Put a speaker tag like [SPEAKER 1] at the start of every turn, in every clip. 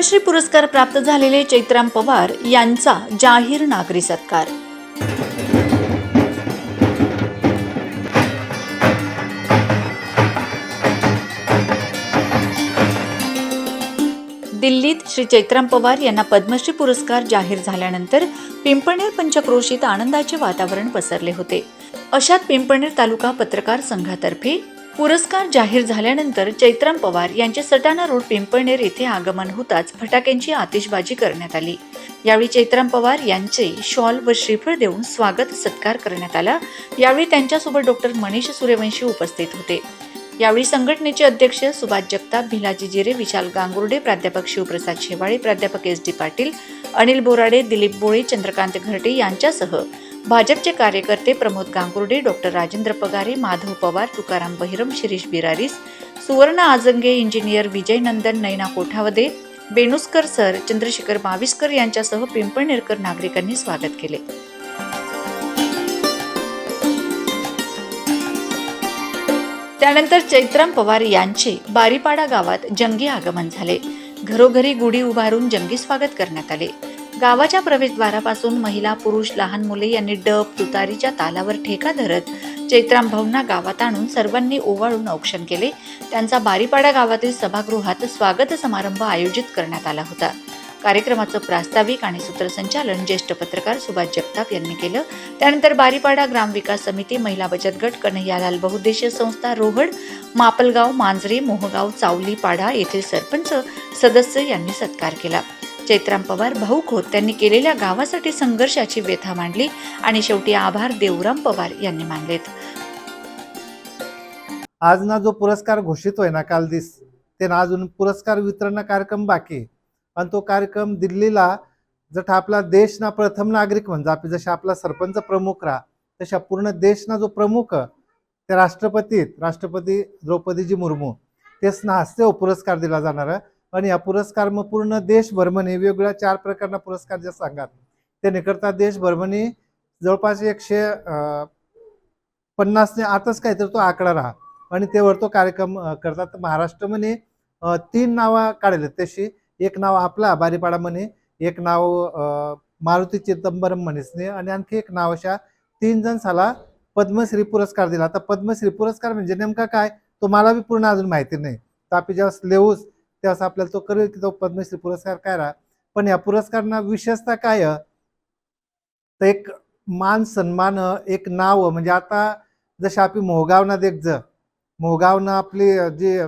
[SPEAKER 1] पद्मश्री पुरस्कार प्राप्त झालेले चैत्राम पवार यांचा जाहीर नागरी सत्कार. दिल्लीत श्री चैत्राम पवार यांना पद्मश्री पुरस्कार जाहीर झाल्यानंतर पिंपणेर पंचक्रोशीत आनंदाचे वातावरण पसरले होते. अशात पिंपणेर तालुका पत्रकार संघातर्फे पुरस्कार जाहीर झाल्यानंतर चैत्राम पवार यांचे सटाणा रोड पिंपळनेर येथे आगमन होताच फटाक्यांची आतिषबाजी करण्यात आली. यावेळी चैत्राम पवार यांचे शॉल व श्रीफळ देऊन स्वागत सत्कार करण्यात आला. यावेळी त्यांच्यासोबत डॉक्टर मनीष सूर्यवंशी उपस्थित होते. यावेळी संघटनेचे अध्यक्ष सुभाष जगताप भिलाजी जिरे विशाल गांगुर्डे प्राध्यापक शिवप्रसाद शेवाळे प्राध्यापक एस डी पाटील अनिल बोराडे दिलीप बोळे चंद्रकांत घरटे यांच्यासह भाजपचे कार्यकर्ते Pramod Gangurde doctor Rajendra Pagare Madhav Pawar Tukaram Bahiram Shirish Biraris Suvarna Ajange engineer Vijay Nandan Naina Kothawade Benuskar sir Chandrashekhar Baviskar यांच्यासह पिंपळनेरकर नागरिकांनी स्वागत केले. त्यानंतर चैत्राम पवार यांचे बारीपाडा गावात जंगी आगमन झाले. घरोघरी गुढी उभारून जंगी स्वागत करण्यात आले. गावाच्या प्रवेशद्वारापासून महिला पुरुष लहान मुले यांनी डब तुतारीच्या तालावर ठेका धरत चैत्राम भाऊंना गावात आणून सर्वांनी ओवाळून औक्षण केले. त्यांचा बारीपाडा गावातील सभागृहात स्वागत समारंभ आयोजित करण्यात आला होता. कार्यक्रमाचं प्रास्ताविक आणि सूत्रसंचालन ज्येष्ठ पत्रकार सुभाष जगताप यांनी केलं. त्यानंतर बारीपाडा ग्रामविकास समिती महिला बचत गट कन्हैयालाल बहुद्देशीय संस्था रोहड मापलगाव मांजरे मोहगाव चावली पाडा येथील सरपंच सदस्य यांनी सत्कार केला. चैत्राम पवार भाऊ खोत त्यांनी केलेल्या गावासाठी संघर्षाची व्यथा मांडली आणि शेवटी आभार देवराम पवार यांनी मानलेत.
[SPEAKER 2] आज ना जो पुरस्कार घोषित होय ना काल दिस ते ना अजून पुरस्कार वितरण कार्यक्रम बाकी पण तो कार्यक्रम दिल्लीला जठा आपला देश ना प्रथम नागरिक म्हणजे आपण जशा आपला सरपंच प्रमुख राहा तशा पूर्ण देश ना जो प्रमुख ते राष्ट्रपती राष्ट्रपती द्रौपदीजी मुर्मू तेच ना हस्ते हो पुरस्कार दिला जाणार आणि हा पुरस्कार मग पूर्ण देशभर वेगवेगळ्या चार प्रकारना पुरस्कार जे सांगात त्यानेकरता करता जवळपास एकशे पन्नासने आताच काय तर तो आकडा राहा. आणि त्यावर तो कार्यक्रम करतात. महाराष्ट्रमध्ये म्हणे तीन नावं काढले तशी. एक नाव आपला बारीपाडा म्हणे. एक नाव मारुती चिदंबरम म्हणेसने आणि आणखी एक नाव अशा तीन जण साला पद्मश्री पुरस्कार दिला. आता पद्मश्री पुरस्कार म्हणजे नेमका काय? तो मला बी पूर्ण अजून माहिती नाही. तापी आपण जेव्हा लेऊस तेव्हा आपल्याला तो कळेल की तो पद्मश्री पुरस्कार काय पण या पुरस्कारांना विशेषता काय तर एक मान सन्मान एक नाव म्हणजे आता जसे आपली मोहगावना देख ज मोहगावनं आपली जी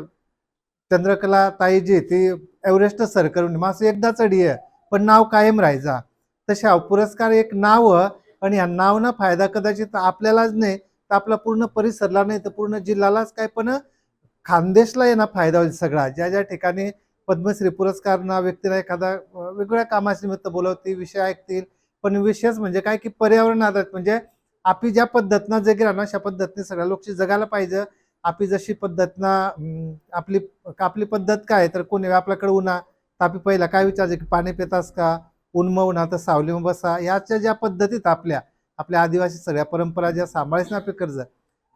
[SPEAKER 2] चंद्रकला ताई जी ती एव्हरेस्ट सर करून माणसं एकदा चढी आहे पण नाव कायम राहायचा. तसे हा पुरस्कार एक नाव आणि या नावनं फायदा कदाचित आपल्यालाच नाही तर आपला पूर्ण परिसरला नाही तर पूर्ण जिल्ह्यालाच काय पण खानदेशला यांना फायदा होईल सगळा. ज्या ज्या ठिकाणी पद्मश्री पुरस्कार ना व्यक्तीला एखादा वेगवेगळ्या कामाच्या निमित्त बोलवतील विषय ऐकतील पण विशेष म्हणजे काय की पर्यावरण आधारित म्हणजे आपली ज्या पद्धतीनं जगी ना अशा पद्धतीने सगळ्या लोकशी जगायला पाहिजे आपली जशी पद्धतीनं आपली आपली पद्धत काय तर कोणी आपल्याकडे उन्हा तर आपली पहिला काय विचारायचं की पाणी पितास का? उन्म उन्हा तर सावली बसा. याच्या ज्या पद्धतीत आपल्या आपल्या आदिवासी सगळ्या परंपरा ज्या सांभाळीच ना आपली कर्ज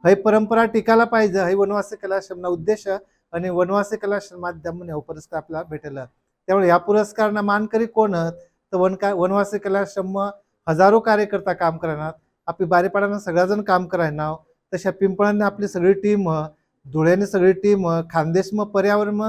[SPEAKER 2] ही परंपरा टिकायला पाहिजे. ही वनवासी कलाश्रमना उद्देश आणि वनवासी कलाश्रम माध्यमाने हा पुरस्कार आपल्याला भेटेल. त्यामुळे या पुरस्कारांना मानकरी कोण तर वन का वनवासी कलाश्रम हजारो कार्यकर्ता काम करणार. आपली बारीपाड्यानं सगळ्याजण काम करायना तशा पिंपळांनी आपली सगळी टीम धुळ्याने सगळी टीम खानदेश मग पर्यावरण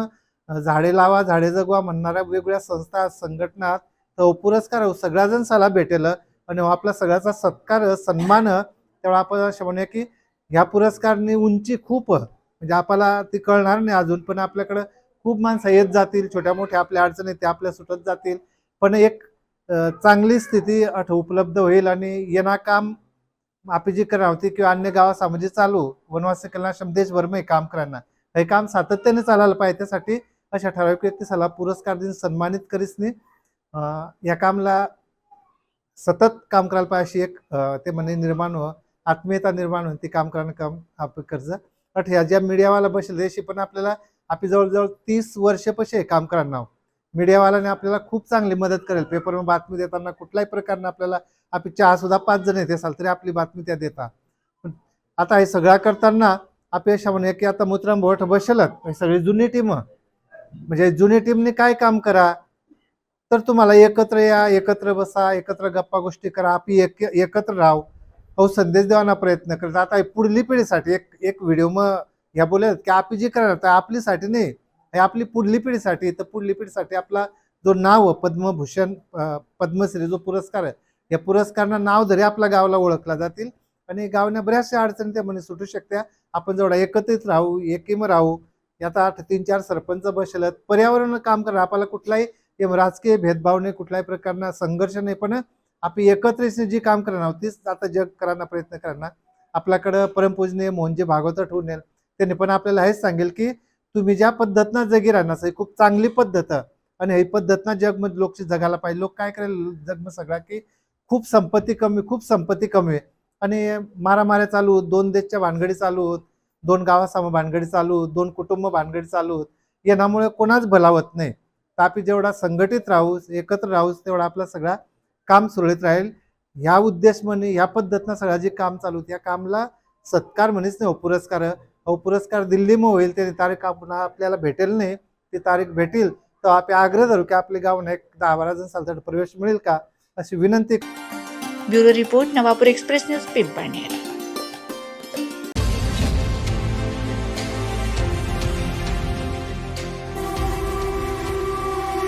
[SPEAKER 2] झाडे लावा झाडे जगवा म्हणणाऱ्या वेगवेगळ्या संस्था संघटना तर हो पुरस्कार हो सगळ्याजण साला भेटेल. आणि हो आपला सगळ्याचा सत्कार सन्मान त्यामुळे आपण असं म्हणूया की ह्या पुरस्कारनी उंची खूप म्हणजे आपल्याला ती कळणार नाही अजून पण आपल्याकडं खूप माणसं येत जातील छोट्या मोठ्या आपल्या अडचणी त्या आपल्या सुटत जातील. पण एक चांगली स्थिती अठ उपलब्ध होईल आणि येणा काम आपली जी करणार होती किंवा अन्य गावात म्हणजे चालू वनवासी कल्याण देशभर में काम करणार. हे काम सातत्याने चालायला पाहिजे. त्यासाठी अशा ठराविक व्यक्तीसाला पुरस्कार देऊन सन्मानित करीसनी या कामला सतत काम करायला पाहिजे अशी एक ते म्हणे निर्माण हो आत्मीयता निर्माण होईल ती काम करणं काम आपण कर्ज. बट ह्या ज्या मीडियावाला बसले त्याशी पण आपल्याला आपली जवळजवळ तीस वर्ष पशे काम करणार मीडियावाल्याने आपल्याला खूप चांगली मदत करेल. पेपरवर बातमी देताना कुठल्याही प्रकारनं आपल्याला आपली चहा सुद्धा पाच जण येत असाल तरी आपली बातमी त्या देता पण आता हे सगळा करताना अपेक्षा म्हणूया की आता मुत्राम भोट बसेलच. सगळी जुनी टीम. म्हणजे जुनी टीमने काय काम करा? तर तुम्हाला एकत्र या एकत्र बसा एकत्र गप्पा गोष्टी करा आपली एक एकत्र राहू. हो संदेश देवाना प्रयत्न करत. आता हे पुढली पिढीसाठी एक एक व्हिडिओ मग ह्या बोलत की आपली जी करणार तर आपलीसाठी नाही. हे आपली पुढली पिढीसाठी तर पुढली पिढीसाठी आपला जो नाव पद्मभूषण पद्मश्री जो पुरस्कार आहे या पुरस्कारांना नाव जरी आपल्या गावाला ओळखला जातील आणि गावना बऱ्याचशा अडचणी म्हणे सुटू शकत्या. आपण जेवढा एकत्रित राहू एकीम राहू यात आठ तीन चार सरपंच बसलत. पर्यावरण काम करा आपल्याला कुठलाही राजकीय भेदभाव नाही कुठल्याही प्रकारना संघर्ष नाही पण आपली एकत्रित जी काम करणार तीच आता जग करायला प्रयत्न करणार. आपल्याकडं परमपूजनीय मोहनजी भागवत ठेवून येईल त्यांनी पण आपल्याला हेच सांगेल की तुम्ही ज्या पद्धतीनं जगी राहणार ही खूप चांगली पद्धत आणि ही पद्धतनं जगमध्ये लोकशी जगायला पाहिजे. लोक काय करेल जग सगळा की खूप संपत्ती कमी खूप संपत्ती कमी आहे. आणि मारामाऱ्या चालू दोन देशच्या भानगडी चालू होत दोन गावासमोर भानगडी चालू दोन कुटुंब भानगडी चालू होत. येण्यामुळे कोणाच भलावत नाही. तर आपण जेवढा संघटित राहूस एकत्र राहूस तेवढा आपला सगळा काम सुरळीत राहील. ह्या उद्देश म्हणे ह्या पद्धतीनं सगळं जे काम चालू या कामला सत्कार म्हणेच नाही हो पुरस्कार हो पुरस्कार दिल्लीमध्ये होईल त्याची तारीख आपण आपल्याला भेटेल नाही ती तारीख भेटेल तर आपण आग्रह धरू की आपले गाव एक दहा बारा जण चालतात प्रवेश मिळेल का? अशी विनंती.
[SPEAKER 1] Bureau report Navapur express news Pimpalner.